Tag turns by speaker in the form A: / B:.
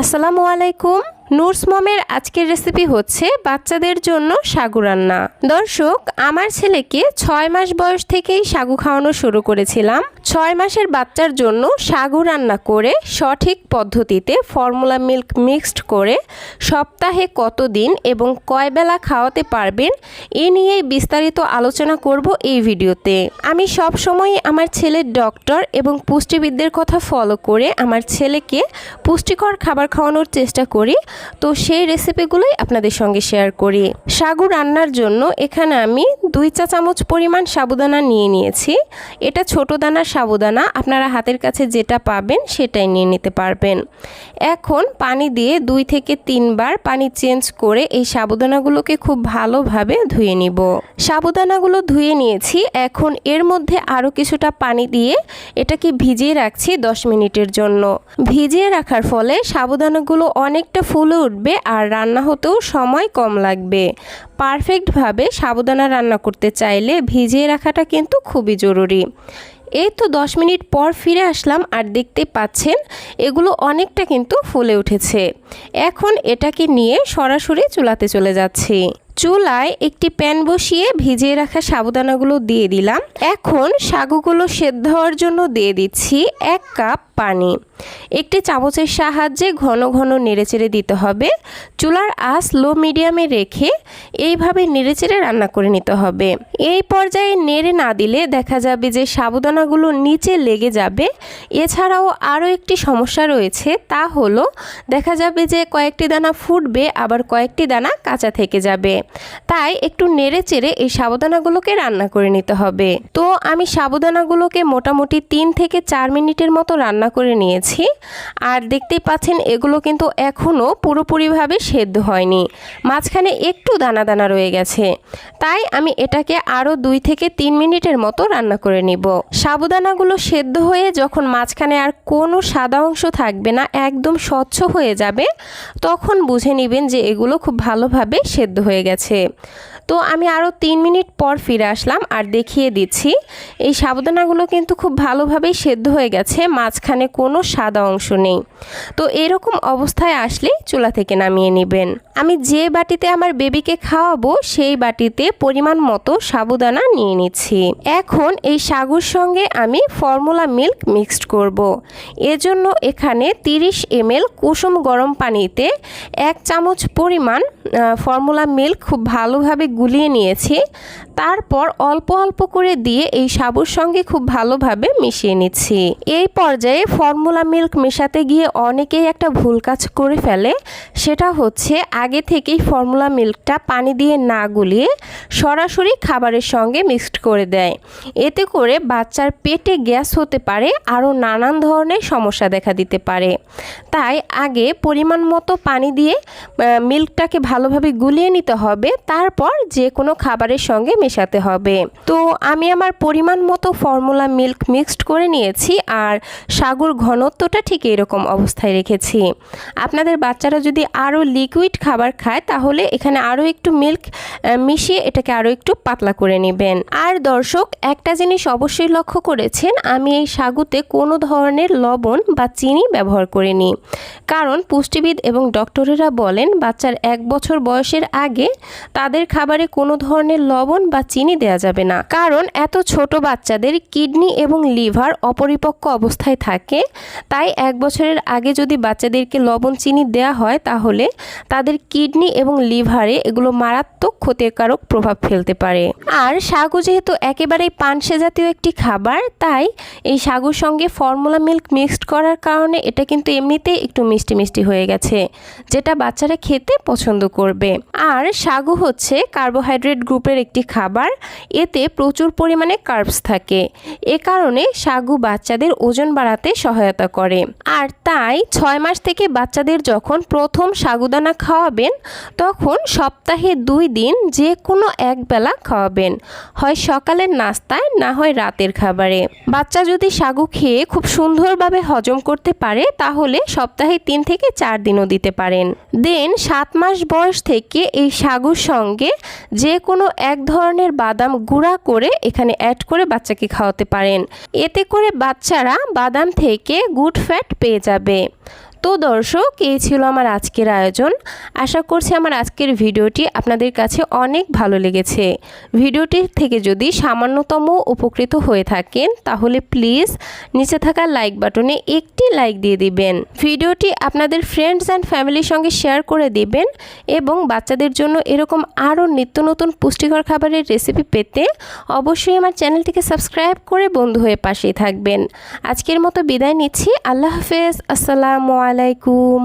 A: আসসালামু আলাইকুম। নুরস মমের আজকের রেসিপি হচ্ছে বাচ্চাদের জন্য সাগু রান্না। দর্শক, আমার ছেলেকে ছয় মাস বয়স থেকেই সাগু খাওয়ানো শুরু করেছিলাম। ছয় মাসের বাচ্চার জন্য সাগু রান্না করে সঠিক পদ্ধতিতে ফর্মুলা মিল্ক মিক্সড করে সপ্তাহে কতদিন এবং কয় বেলা খাওয়াতে পারবেন, এ নিয়েই বিস্তারিত আলোচনা করব এই ভিডিওতে। আমি সব সময় আমার ছেলের ডক্টর এবং পুষ্টিবিদদের কথা ফলো করে আমার ছেলেকে পুষ্টিকর খাবার খাওয়ানোর চেষ্টা করি। তো সেই রেসিপিগুলোই আপনাদের সঙ্গে শেয়ার করি। সাগু রান্নার জন্য এখানে আমি দুই চা চামচ পরিমাণ সাবুদানা নিয়ে নিয়েছি। এটা ছোট দানার সাবুদানা, আপনারা হাতের কাছে যেটা পাবেন সেটাই নিয়ে নিতে পারবেন। এখন পানি দিয়ে দুই থেকে তিনবার পানি চেঞ্জ করে এই সাবুদানাগুলোকে খুব ভালোভাবে ধুয়ে নিব। সাবুদানাগুলো ধুয়ে নিয়েছি, এখন এর মধ্যে আরও কিছুটা পানি দিয়ে এটাকে ভিজিয়ে রাখছি দশ মিনিটের জন্য। ভিজিয়ে রাখার ফলে সাবুদানাগুলো অনেকটা ফুলে উঠবে আর রান্না হতেও সময় কম লাগবে। পারফেক্টভাবে সাবুদানা রান্না করতে চাইলে ভিজিয়ে রাখাটা কিন্তু খুবই জরুরি। এই তো দশ মিনিট পর ফিরে আসলাম আর দেখতে পাচ্ছেন এগুলো অনেকটা কিন্তু ফুলে উঠেছে। এখন এটাকে নিয়ে সরাসরি চুলাতে চলে যাচ্ছি। চুলায় একটি প্যান বসিয়ে ভিজিয়ে রাখা সাবুদানাগুলো দিয়ে দিলাম। এখন সাগুগুলো সেদ্ধ হওয়ার জন্য দিয়ে দিচ্ছি এক কাপ পানি। একটি চামচের সাহায্যে ঘন ঘন নেড়েচেড়ে দিতে হবে। চুলার আঁচ লো মিডিয়ামে রেখে এইভাবে নেড়েচেড়ে রান্না করে নিতে হবে। এই পর্যায়ে নেড়ে না দিলে দেখা যাবে যে সাবুদানাগুলো নিচে লেগে যাবে। এছাড়াও আরও একটি সমস্যা রয়েছে, তা হলো দেখা যাবে যে কয়েকটি দানা ফুটবে, আবার কয়েকটি দানা কাঁচা থেকে যাবে। তাই একটু নেড়ে চেড়ে এই সাবধানাগুলোকে রান্না করে নিতে হবে। তো আমি সাবুদানাগুলোকে মোটামুটি তিন থেকে চার মিনিটের মতো রান্না করে নিয়েছি। আর দেখতেই পাচ্ছেন, এগুলো কিন্তু এখনও পুরোপুরিভাবে সেদ্ধ হয়নি। মাঝখানে একটু দানা দানা রয়ে গেছে। তাই আমি এটাকে আরও দুই থেকে তিন মিনিটের মতো রান্না করে নিব। সাবুদানাগুলো সেদ্ধ হয়ে যখন মাঝখানে আর কোনো সাদা অংশ থাকবে না, একদম স্বচ্ছ হয়ে যাবে, তখন বুঝে নেবেন যে এগুলো খুব ভালোভাবে সেদ্ধ হয়ে গেছে। তো আমি আরও তিন মিনিট পর ফিরে আসলাম আর দেখিয়ে দিচ্ছি। এই সাবুদানাগুলো কিন্তু খুব ভালোভাবেই সেদ্ধ হয়ে গেছে, মাঝখানে কোনো সাদা অংশ নেই। তো এরকম অবস্থায় আসলে চুলা থেকে নামিয়ে নেবেন। আমি যে বাটিতে আমার বেবিকে খাওয়াবো, সেই বাটিতে পরিমাণ মতো সাবুদানা নিয়ে নিচ্ছি। এখন এই সাগুর সঙ্গে আমি ফর্মুলা মিল্ক মিক্সড করব। এজন্য এখানে 30 এমএল কুসুম গরম পানিতে এক চামচ পরিমাণ ফর্মুলা মিল্ক খুব ভালোভাবে গুলিয়ে নিয়েছি। তারপর অল্প অল্প করে দিয়ে এই সাবুর সঙ্গে খুব ভালোভাবে মিশিয়ে নিচ্ছি। এই পর্যায়ে ফর্মুলা মিল্ক মেশাতে গিয়ে অনেকেই একটা ভুল কাজ করে ফেলে। সেটা হচ্ছে আগে থেকেই ফর্মুলা মিল্কটা পানি দিয়ে না গুলিয়ে সরাসরি খাবারের সঙ্গে মিক্সড করে দেয়। এতে করে বাচ্চার পেটে গ্যাস হতে পারে, আরও নানান ধরনের সমস্যা দেখা দিতে পারে। তাই আগে পরিমাণ মতো পানি দিয়ে মিল্কটাকে ভালোভাবে গুলিয়ে নিতে হবে। তারপর যে কোনো খাবারের সঙ্গে মেশাতে হবে। তো আমি আমার পরিমাণ মতো ফর্মুলা মিল্ক মিক্সড করে নিয়েছি আর সাগুর ঘনত্বটা ঠিক এরকম অবস্থায় রেখেছি। আপনাদের বাচ্চারা যদি আরও লিকুইড খাবার খায়, তাহলে এখানে আরও একটু মিল্ক মিশিয়ে এটাকে আরও একটু পাতলা করে নেবেন। আর দর্শক, একটা জিনিস অবশ্যই লক্ষ্য করেছেন, আমি এই সাগুতে কোনো ধরনের লবণ বা চিনি ব্যবহার করিনি। কারণ পুষ্টিবিদ এবং ডক্টরেরা বলেন, বাচ্চার এক বছর বয়সের আগে তাদের খাবারে কোনো ধরনের লবণ বা চিনি দেওয়া যাবে না। কারণ এত ছোট বাচ্চাদের কিডনি এবং লিভার অপরিপক্ক অবস্থায় থাকে, তাই এক বছরের আগে যদি বাচ্চাদেরকে লবণ চিনি দেওয়া হয়, তাহলে তাদের কিডনি এবং লিভারে এগুলো মারাত্মক ক্ষতিকারক প্রভাব ফেলতে পারে। আর সাগু যেহেতু একেবারেই পানসে জাতীয় একটি খাবার, তাই এই সাগুর সঙ্গে ফর্মুলা মিল্ক মিক্সড করার কারণে এটা কিন্তু এমনিতেই একটু মিষ্টি মিষ্টি হয়ে গেছে, যেটা বাচ্চারা খেতে পছন্দ করবে। আর সাগু হচ্ছে কার্বোহাইড্রেট গ্রুপের একটি খাবার। এতে প্রচুর পরিমাণে কার্বস থাকে। এ কারণে সাগু বাচ্চাদের ওজন বাড়াতে সহায়তা করে। আর তাই ছয় মাস থেকে বাচ্চাদের যখন প্রথম সাগুদানা খাওয়াবেন, তখন সপ্তাহে দুই দিন যে কোনো এক বেলা খাওয়াবেন। হয় সকালের নাস্তায়, না হয় রাতের খাবারে। বাচ্চা যদি সাগু খেয়ে খুব সুন্দরভাবে হজম করতে পারে, তাহলে সপ্তাহে তিন থেকে চার দিনও দিতে পারেন। দেন সাত মাস বয়স থেকে এই সাগুর সঙ্গে যে কোনো এক ধরনের বাদাম গুঁড়া করে এখানে অ্যাড করে বাচ্চাকে খাওয়াতে পারেন। এতে করে বাচ্চারা বাদাম থেকে গুড ফ্যাট পেয়ে যাবে। তো দর্শক, এই ছিল আমার আজকের আয়োজন। আশা করছি আমার আজকের ভিডিওটি আপনাদের কাছে অনেক ভালো লেগেছে। ভিডিওটির থেকে যদি সামান্যতম উপকৃত হয়ে থাকেন, তাহলে প্লিজ নিচে থাকা লাইক বাটনে একটি লাইক দিয়ে দিবেন। ভিডিওটি আপনাদের ফ্রেন্ডস অ্যান্ড ফ্যামিলির সঙ্গে শেয়ার করে দিবেন এবং বাচ্চাদের জন্য এরকম আরও নিত্য নতুন পুষ্টিকর খাবারের রেসিপি পেতে অবশ্যই আমার চ্যানেলটিকে সাবস্ক্রাইব করে বন্ধু হয়ে পাশেই থাকবেন। আজকের মতো বিদায় নিচ্ছি। আল্লাহ হাফেজ। আসসালামু আলাইকুম।